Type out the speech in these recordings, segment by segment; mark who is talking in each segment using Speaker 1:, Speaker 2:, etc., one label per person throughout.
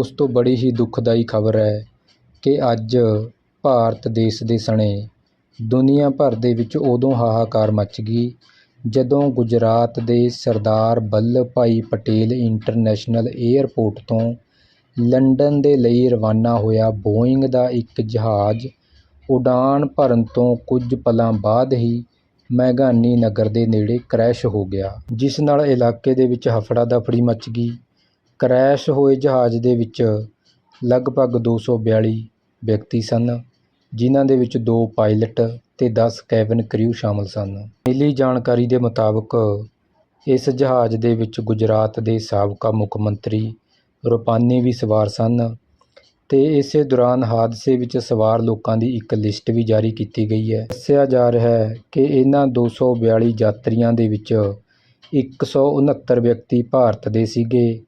Speaker 1: ਦੋਸਤੋ ਬੜੀ ਹੀ ਦੁਖਦਾਈ ਖਬਰ ਹੈ ਕਿ ਅੱਜ ਭਾਰਤ ਦੇਸ਼ ਦੇ ਸਣੇ ਦੁਨੀਆ ਭਰ ਦੇ ਵਿੱਚ ਉਦੋਂ ਹਾਹਾਕਾਰ ਮੱਚ ਗਈ ਜਦੋਂ ਗੁਜਰਾਤ ਦੇ ਸਰਦਾਰ ਵੱਲਭ ਭਾਈ ਪਟੇਲ ਇੰਟਰਨੈਸ਼ਨਲ ਏਅਰਪੋਰਟ ਤੋਂ ਲੰਡਨ ਦੇ ਲਈ ਰਵਾਨਾ ਹੋਇਆ ਬੋਇੰਗ ਦਾ ਇੱਕ ਜਹਾਜ਼ ਉਡਾਨ ਭਰਨ ਤੋਂ ਕੁਝ ਪਲਾਂ ਬਾਅਦ ਹੀ ਮੈਗਾਨੀ ਨਗਰ ਦੇ ਨੇੜੇ ਕ੍ਰੈਸ਼ ਹੋ ਗਿਆ, ਜਿਸ ਨਾਲ ਇਲਾਕੇ ਦੇ ਵਿੱਚ ਹਫੜਾ ਦਫੜੀ ਮੱਚ ਗਈ। ਕਰੈਸ਼ ਹੋਏ ਜਹਾਜ਼ ਦੇ ਵਿੱਚ ਲਗਭਗ 242 ਵਿਅਕਤੀ ਸਨ, ਜਿਨ੍ਹਾਂ ਦੇ ਵਿੱਚ ਦੋ ਪਾਇਲਟ ਅਤੇ ਦਸ ਕੈਬਨ ਕ੍ਰਿਊ ਸ਼ਾਮਲ ਸਨ। ਮਿਲੀ ਜਾਣਕਾਰੀ ਦੇ ਮੁਤਾਬਕ, ਇਸ ਜਹਾਜ਼ ਦੇ ਵਿੱਚ ਗੁਜਰਾਤ ਦੇ ਸਾਬਕਾ ਮੁੱਖ ਮੰਤਰੀ ਰੂਪਾਨੀ ਵੀ ਸਵਾਰ ਸਨ ਅਤੇ ਇਸੇ ਦੌਰਾਨ ਹਾਦਸੇ ਵਿੱਚ ਸਵਾਰ ਲੋਕਾਂ ਦੀ ਇੱਕ ਲਿਸਟ ਵੀ ਜਾਰੀ ਕੀਤੀ ਗਈ ਹੈ। ਦੱਸਿਆ ਜਾ ਰਿਹਾ ਹੈ ਕਿ ਇਹਨਾਂ 242 ਯਾਤਰੀਆਂ ਦੇ ਵਿੱਚ 169 ਵਿਅਕਤੀ ਭਾਰਤ ਦੇ ਸੀਗੇ।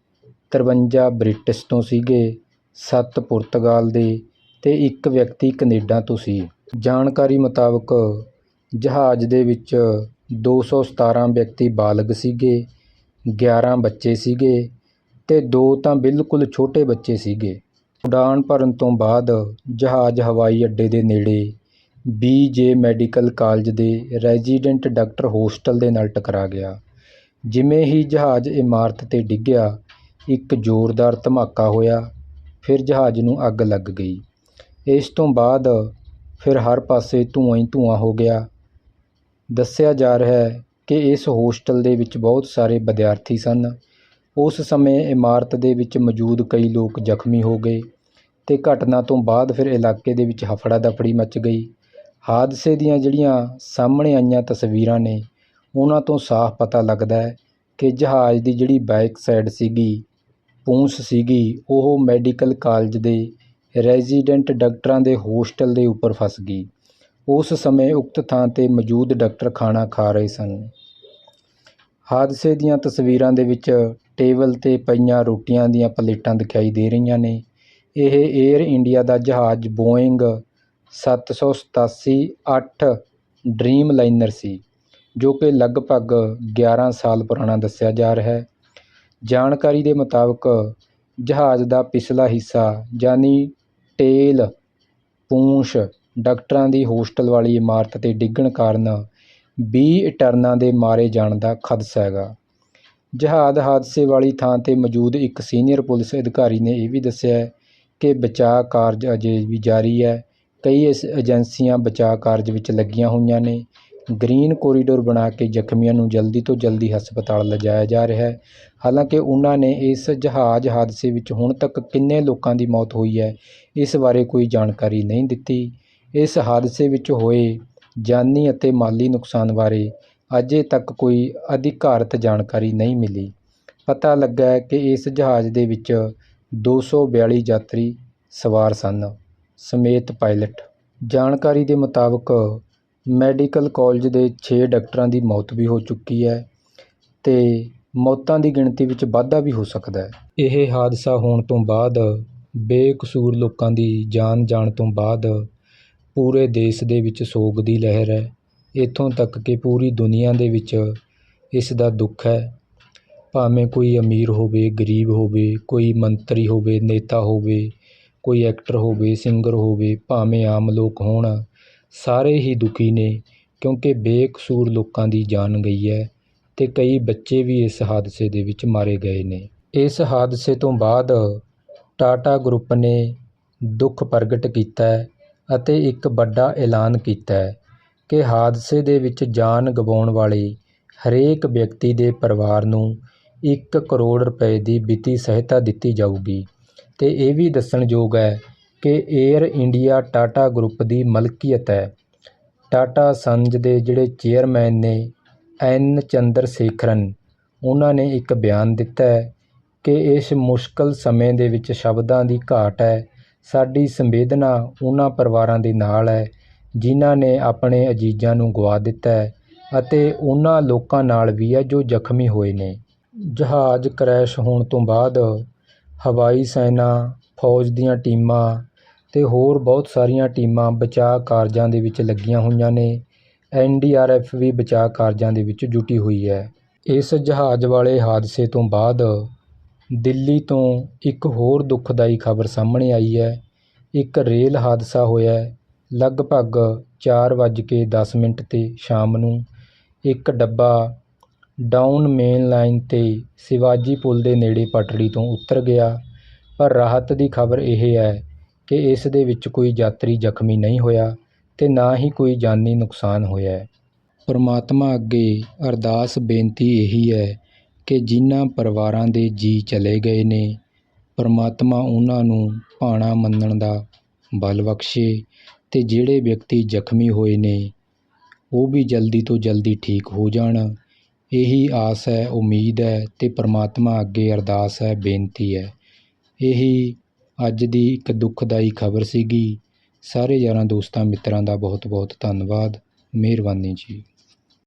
Speaker 1: 53 ਬ੍ਰਿਟਿਸ਼ ਤੋਂ ਸੀਗੇ 7 ਪੁਰਤਗਾਲ ਦੇ ਤੇ ਇੱਕ ਵਿਅਕਤੀ ਕੈਨੇਡਾ ਤੋਂ ਸੀ ਜਾਣਕਾਰੀ ਮੁਤਾਬਕ ਜਹਾਜ਼ ਦੇ ਵਿੱਚ 217 ਵਿਅਕਤੀ ਬਾਲਗ ਸੀਗੇ 11 ਬੱਚੇ ਸੀਗੇ ਤੇ ਦੋ ਤਾਂ ਬਿਲਕੁਲ ਛੋਟੇ ਬੱਚੇ ਸੀਗੇ ਉਡਾਨ ਭਰਨ ਤੋਂ ਬਾਅਦ ਜਹਾਜ਼ ਹਵਾਈ ਅੱਡੇ ਦੇ ਨੇੜੇ ਬੀ.ਜੇ. ਮੈਡੀਕਲ ਕਾਲਜ ਦੇ ਰੈਜ਼ੀਡੈਂਟ ਡਾਕਟਰ ਹੋਸਟਲ ਦੇ ਨਾਲ ਟਕਰਾ ਗਿਆ, ਜਿਵੇਂ ਹੀ ਜਹਾਜ਼ ਇਮਾਰਤ 'ਤੇ ਡਿੱਗਿਆ ਇੱਕ ਜ਼ੋਰਦਾਰ ਧਮਾਕਾ ਹੋਇਆ, ਫਿਰ ਜਹਾਜ਼ ਨੂੰ ਅੱਗ ਲੱਗ ਗਈ। ਇਸ ਤੋਂ ਬਾਅਦ ਫਿਰ ਹਰ ਪਾਸੇ ਧੂੰਆਂ ਹੀ ਧੂੰਆਂ ਹੋ ਗਿਆ। ਦੱਸਿਆ ਜਾ ਰਿਹਾ ਹੈ ਕਿ ਇਸ ਹੋਸਟਲ ਦੇ ਵਿੱਚ ਬਹੁਤ ਸਾਰੇ ਵਿਦਿਆਰਥੀ ਸਨ। ਉਸ ਸਮੇਂ ਇਮਾਰਤ ਦੇ ਵਿੱਚ ਮੌਜੂਦ ਕਈ ਲੋਕ ਜ਼ਖਮੀ ਹੋ ਗਏ ਤੇ ਘਟਨਾ ਤੋਂ ਬਾਅਦ ਫਿਰ ਇਲਾਕੇ ਦੇ ਵਿੱਚ ਹਫੜਾ ਦਫੜੀ ਮਚ ਗਈ। ਹਾਦਸੇ ਦੀਆਂ ਜਿਹੜੀਆਂ ਸਾਹਮਣੇ ਆਈਆਂ ਤਸਵੀਰਾਂ ਨੇ, ਉਹਨਾਂ ਤੋਂ ਸਾਫ਼ ਪਤਾ ਲੱਗਦਾ ਹੈ ਕਿ ਜਹਾਜ਼ ਦੀ ਜਿਹੜੀ ਬੈਕ ਸਾਈਡ ਸੀਗੀ ਪੂੰਛ ਸੀਗੀ। ਉਹ ਮੈਡੀਕਲ ਕਾਲਜ ਦੇ ਰੈਜ਼ੀਡੈਂਟ ਡਾਕਟਰਾਂ ਦੇ ਹੋਸਟਲ ਦੇ ਉੱਪਰ ਫਸ ਗਈ। ਉਸ ਸਮੇਂ ਉਕਤ ਥਾਂ 'ਤੇ ਮੌਜੂਦ ਡਾਕਟਰ ਖਾਣਾ ਖਾ ਰਹੇ ਸਨ। ਹਾਦਸੇ ਦੀਆਂ ਤਸਵੀਰਾਂ ਦੇ ਵਿੱਚ ਟੇਬਲ 'ਤੇ ਪਈਆਂ ਰੋਟੀਆਂ ਦੀਆਂ ਪਲੇਟਾਂ ਦਿਖਾਈ ਦੇ ਰਹੀਆਂ ਨੇ। ਇਹ ਏਅਰ ਇੰਡੀਆ ਦਾ ਜਹਾਜ਼ ਬੋਇੰਗ 787-8 ਡ੍ਰੀਮ ਲਾਈਨਰ ਸੀ, ਜੋ ਕਿ ਲਗਭਗ 11 ਸਾਲ ਪੁਰਾਣਾ ਦੱਸਿਆ ਜਾ ਰਿਹਾ ਹੈ। ਜਾਣਕਾਰੀ ਦੇ ਮੁਤਾਬਕ ਜਹਾਜ਼ ਦਾ ਪਿਛਲਾ ਹਿੱਸਾ ਯਾਨੀ ਟੇਲ, ਪੂੰਛ, ਡਾਕਟਰਾਂ ਦੀ ਹੋਸਟਲ ਵਾਲੀ ਇਮਾਰਤ 'ਤੇ ਡਿੱਗਣ ਕਾਰਨ 20 ਇੰਟਰਨਾਂ ਦੇ ਮਾਰੇ ਜਾਣ ਦਾ ਖਦਸ਼ਾ ਹੈਗਾ। ਜਹਾਜ਼ ਹਾਦਸੇ ਵਾਲੀ ਥਾਂ 'ਤੇ ਮੌਜੂਦ ਇੱਕ ਸੀਨੀਅਰ ਪੁਲਿਸ ਅਧਿਕਾਰੀ ਨੇ ਇਹ ਵੀ ਦੱਸਿਆ ਕਿ ਬਚਾਅ ਕਾਰਜ ਅਜੇ ਵੀ ਜਾਰੀ ਹੈ। ਕਈ ਇਸ ਏਜੰਸੀਆਂ ਬਚਾਅ ਕਾਰਜ ਵਿੱਚ ਲੱਗੀਆਂ ਹੋਈਆਂ ਨੇ। ਗ੍ਰੀਨ ਕੋਰੀਡੋਰ ਬਣਾ ਕੇ ਜ਼ਖਮੀਆਂ ਨੂੰ ਜਲਦੀ ਤੋਂ ਜਲਦੀ ਹਸਪਤਾਲ ਲਿਜਾਇਆ ਜਾ ਰਿਹਾ ਹੈ। ਹਾਲਾਂਕਿ ਉਹਨਾਂ ਨੇ ਇਸ ਜਹਾਜ਼ ਹਾਦਸੇ ਵਿੱਚ ਹੁਣ ਤੱਕ ਕਿੰਨੇ ਲੋਕਾਂ ਦੀ ਮੌਤ ਹੋਈ ਹੈ, ਇਸ ਬਾਰੇ ਕੋਈ ਜਾਣਕਾਰੀ ਨਹੀਂ ਦਿੱਤੀ। ਇਸ ਹਾਦਸੇ ਵਿੱਚ ਹੋਏ ਜਾਨੀ ਅਤੇ ਮਾਲੀ ਨੁਕਸਾਨ ਬਾਰੇ ਅਜੇ ਤੱਕ ਕੋਈ ਅਧਿਕਾਰਤ ਜਾਣਕਾਰੀ ਨਹੀਂ ਮਿਲੀ। ਪਤਾ ਲੱਗਾ ਕਿ ਇਸ ਜਹਾਜ਼ ਦੇ ਵਿੱਚ 242 ਯਾਤਰੀ ਸਵਾਰ ਸਨ, ਸਮੇਤ ਪਾਇਲਟ। ਜਾਣਕਾਰੀ ਦੇ ਮੁਤਾਬਕ ਮੈਡੀਕਲ ਕਾਲਜ ਦੇ ਛੇ ਡਾਕਟਰਾਂ ਦੀ ਮੌਤ ਵੀ ਹੋ ਚੁੱਕੀ ਹੈ ਅਤੇ ਮੌਤਾਂ ਦੀ ਗਿਣਤੀ ਵਿੱਚ ਵਾਧਾ ਵੀ ਹੋ ਸਕਦਾ ਇਹ ਹਾਦਸਾ ਹੋਣ ਤੋਂ ਬਾਅਦ, ਬੇਕਸੂਰ ਲੋਕਾਂ ਦੀ ਜਾਨ ਜਾਣ ਤੋਂ ਬਾਅਦ ਪੂਰੇ ਦੇਸ਼ ਦੇ ਵਿੱਚ ਸੋਗ ਦੀ ਲਹਿਰ ਹੈ। ਇੱਥੋਂ ਤੱਕ ਕਿ ਪੂਰੀ ਦੁਨੀਆ ਦੇ ਵਿੱਚ ਇਸ ਦਾ ਦੁੱਖ ਹੈ। ਭਾਵੇਂ ਕੋਈ ਅਮੀਰ ਹੋਵੇ, ਗਰੀਬ ਹੋਵੇ, ਕੋਈ ਮੰਤਰੀ ਹੋਵੇ, ਨੇਤਾ ਹੋਵੇ, ਕੋਈ ਐਕਟਰ ਹੋਵੇ, ਸਿੰਗਰ ਹੋਵੇ, ਭਾਵੇਂ ਆਮ ਲੋਕ ਹੋਣ ਸਾਰੇ ਹੀ ਦੁਖੀ ਨੇ ਕਿਉਂਕਿ ਬੇਕਸੂਰ ਲੋਕਾਂ ਦੀ ਜਾਨ ਗਈ ਹੈ ਅਤੇ ਕਈ ਬੱਚੇ ਵੀ ਇਸ ਹਾਦਸੇ ਦੇ ਵਿੱਚ ਮਾਰੇ ਗਏ ਨੇ। ਇਸ ਹਾਦਸੇ ਤੋਂ ਬਾਅਦ ਟਾਟਾ ਗਰੁੱਪ ਨੇ ਦੁੱਖ ਪ੍ਰਗਟ ਕੀਤਾ ਅਤੇ ਇੱਕ ਵੱਡਾ ਐਲਾਨ ਕੀਤਾ ਕਿ ਹਾਦਸੇ ਦੇ ਵਿੱਚ ਜਾਨ ਗਵਾਉਣ ਵਾਲੇ ਹਰੇਕ ਵਿਅਕਤੀ ਦੇ ਪਰਿਵਾਰ ਨੂੰ 1 ਕਰੋੜ ਰੁਪਏ ਦੀ ਵਿੱਤੀ ਸਹਾਇਤਾ ਦਿੱਤੀ ਜਾਊਗੀ। ਅਤੇ ਇਹ ਵੀ ਦੱਸਣਯੋਗ ਹੈ ਕਿ ਏਅਰ ਇੰਡੀਆ ਟਾਟਾ ਗਰੁੱਪ ਦੀ ਮਲਕੀਅਤ ਹੈ। ਟਾਟਾ ਸੰਜ ਦੇ ਜਿਹੜੇ ਚੇਅਰਮੈਨ ਨੇ ਐਨ ਚੰਦਰ ਸ਼ੇਖਰਨ ਉਹਨਾਂ ਨੇ ਇੱਕ ਬਿਆਨ ਦਿੱਤਾ ਹੈ ਕਿ ਇਸ ਮੁਸ਼ਕਲ ਸਮੇਂ ਦੇ ਵਿੱਚ ਸ਼ਬਦਾਂ ਦੀ ਘਾਟ ਹੈ। ਸਾਡੀ ਸੰਵੇਦਨਾ ਉਹਨਾਂ ਪਰਿਵਾਰਾਂ ਦੇ ਨਾਲ ਹੈ, ਜਿਨ੍ਹਾਂ ਨੇ ਆਪਣੇ ਅਜੀਜ਼ਾਂ ਨੂੰ ਗਵਾ ਦਿੱਤਾ ਹੈ ਅਤੇ ਉਹਨਾਂ ਲੋਕਾਂ ਨਾਲ ਵੀ ਹੈ ਜੋ ਜ਼ਖਮੀ ਹੋਏ ਨੇ। ਜਹਾਜ਼ ਕਰੈਸ਼ ਹੋਣ ਤੋਂ ਬਾਅਦ ਹਵਾਈ ਸੈਨਾ, ਫੌਜ ਦੀਆਂ ਟੀਮਾਂ ਅਤੇ ਹੋਰ ਬਹੁਤ ਸਾਰੀਆਂ ਟੀਮਾਂ ਬਚਾਅ ਕਾਰਜਾਂ ਦੇ ਵਿੱਚ ਲੱਗੀਆਂ ਹੋਈਆਂ ਨੇ। ਐੱਨ ਡੀ ਆਰ ਐੱਫ ਵੀ ਬਚਾਅ ਕਾਰਜਾਂ ਦੇ ਵਿੱਚ ਜੁਟੀ ਹੋਈ ਹੈ। ਇਸ ਜਹਾਜ਼ ਵਾਲੇ ਹਾਦਸੇ ਤੋਂ ਬਾਅਦ ਦਿੱਲੀ ਤੋਂ ਇੱਕ ਹੋਰ ਦੁਖਦਾਈ ਖਬਰ ਸਾਹਮਣੇ ਆਈ ਹੈ। ਇੱਕ ਰੇਲ ਹਾਦਸਾ ਹੋਇਆ ਲਗਭਗ ਚਾਰ ਵੱਜ ਕੇ ਦਸ ਮਿੰਟ 'ਤੇ ਸ਼ਾਮ ਨੂੰ ਇੱਕ ਡੱਬਾ ਡਾਊਨ ਮੇਨ ਲਾਈਨ 'ਤੇ ਸ਼ਿਵਾਜੀ ਪੁਲ ਦੇ ਨੇੜੇ ਪਟੜੀ ਤੋਂ ਉਤਰ ਗਿਆ। ਪਰ ਰਾਹਤ ਦੀ ਖਬਰ ਇਹ ਹੈ ਕਿ ਇਸ ਦੇ ਵਿੱਚ ਕੋਈ ਯਾਤਰੀ ਜ਼ਖਮੀ ਨਹੀਂ ਹੋਇਆ ਅਤੇ ਨਾ ਹੀ ਕੋਈ ਜਾਨੀ ਨੁਕਸਾਨ ਹੋਇਆ ਹੈ। ਪਰਮਾਤਮਾ ਅੱਗੇ ਅਰਦਾਸ ਬੇਨਤੀ ਇਹੀ ਹੈ ਕਿ ਜਿਨ੍ਹਾਂ ਪਰਿਵਾਰਾਂ ਦੇ ਜੀਅ ਚਲੇ ਗਏ ਨੇ, ਪਰਮਾਤਮਾ ਉਹਨਾਂ ਨੂੰ ਭਾਣਾ ਮੰਨਣ ਦਾ ਬਲ ਬਖਸ਼ੇ ਅਤੇ ਜਿਹੜੇ ਵਿਅਕਤੀ ਜ਼ਖਮੀ ਹੋਏ ਨੇ, ਉਹ ਵੀ ਜਲਦੀ ਤੋਂ ਜਲਦੀ ਠੀਕ ਹੋ ਜਾਣ। ਇਹੀ ਆਸ ਹੈ, ਉਮੀਦ ਹੈ ਅਤੇ ਪਰਮਾਤਮਾ ਅੱਗੇ ਅਰਦਾਸ ਹੈ, ਬੇਨਤੀ ਹੈ। ਇਹੀ ਅੱਜ ਦੀ ਇੱਕ ਦੁੱਖਦਾਈ ਖਬਰ ਸੀਗੀ। ਸਾਰੇ ਯਾਰਾਂ ਦੋਸਤਾਂ ਮਿੱਤਰਾਂ ਦਾ ਬਹੁਤ ਬਹੁਤ ਧੰਨਵਾਦ। ਮਿਹਰਬਾਨੀ ਜੀ।